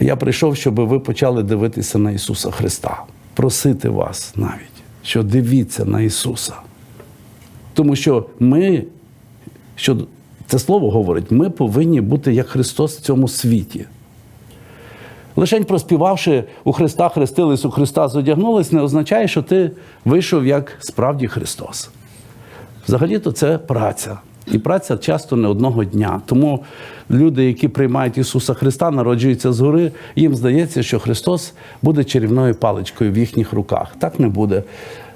Я прийшов, щоб ви почали дивитися на Ісуса Христа, просити вас навіть, що дивіться на Ісуса. Тому що ми, що це слово говорить, ми повинні бути як Христос в цьому світі. Лишень проспівавши у Христа хрестились, у Христа зодягнулись, не означає, що ти вийшов як справді Христос. Взагалі-то це праця. І праця часто не одного дня. Тому люди, які приймають Ісуса Христа, народжуються згори, їм здається, що Христос буде чарівною паличкою в їхніх руках. Так не буде.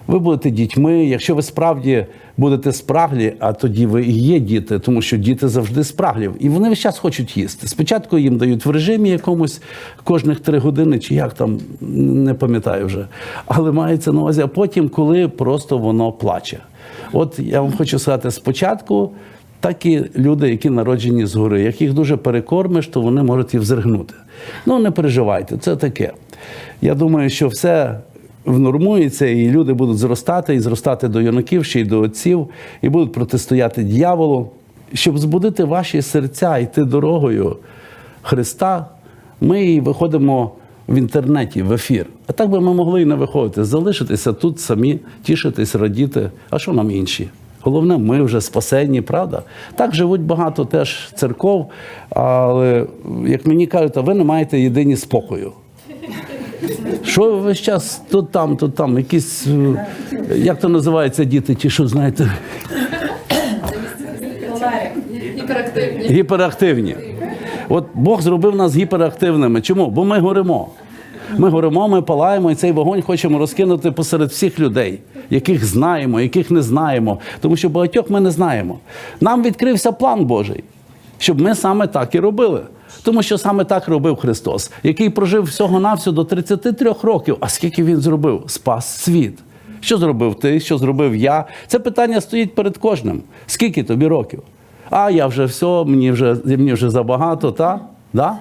Ви будете дітьми, якщо ви справді будете спраглі, а тоді ви і є діти, тому що діти завжди спраглі. І вони весь час хочуть їсти. Спочатку їм дають в режимі якомусь кожних три години, чи як там, не пам'ятаю вже. Але мається на увазі, а потім, коли просто воно плаче. От я вам хочу сказати, спочатку такі люди, які народжені згори, як їх дуже перекормиш, то вони можуть і взригнути. Ну, не переживайте, це таке. Я думаю, що все внормується, і люди будуть зростати, і зростати до юнаків, ще й до отців, і будуть протистояти дьяволу. Щоб збудити ваші серця, йти дорогою Христа, ми виходимо в інтернеті, в ефір. А так би ми могли і не виходити, залишитися тут самі, тішитись, радіти. А що нам інші? Головне, ми вже спасенні, правда? Так живуть багато теж церков, але як мені кажуть, а ви не маєте єдині спокою. Що ви весь час тут там, тут там, якісь, е, як то називається діти, ті, що знаєте, Гіперактивні. гіперактивні. От Бог зробив нас гіперактивними. Чому? Бо ми горимо. Ми горимо, ми палаємо, і цей вогонь хочемо розкинути посеред всіх людей, яких знаємо, яких не знаємо. Тому що багатьох ми не знаємо. Нам відкрився план Божий, щоб ми саме так і робили. Тому що саме так робив Христос, який прожив всього-навсього до 33 років. А скільки він зробив? Спас світ. Що зробив ти, що зробив я? Це питання стоїть перед кожним. Скільки тобі років? А я вже все, мені вже, мені вже забагато, та? Да?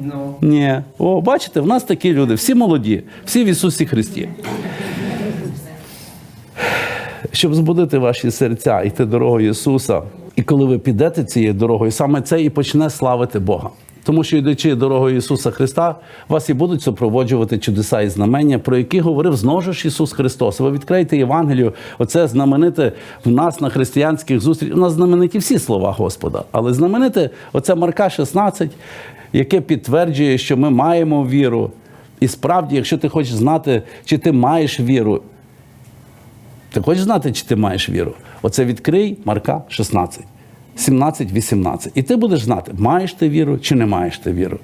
Ну, Ні. О, бачите, в нас такі люди, всі молоді, всі в Ісусі Христі. Щоб збудити ваші серця, йти дорогою Ісуса. І коли ви підете цією дорогою, саме це і почне славити Бога. Тому що, йдучи дорогою Ісуса Христа, вас і будуть супроводжувати чудеса і знамення, про які говорив знову ж Ісус Христос. Ви відкриєте Євангелію, оце знамените в нас на християнських зустрічах. У нас знамениті всі слова Господа, але знамените оце Марка 16, яке підтверджує, що ми маємо віру. І справді, якщо ти хочеш знати, чи ти маєш віру, ти хочеш знати, чи ти маєш віру? Оце відкрий Марка 16, 17, 18. І ти будеш знати, маєш ти віру чи не маєш ти віру.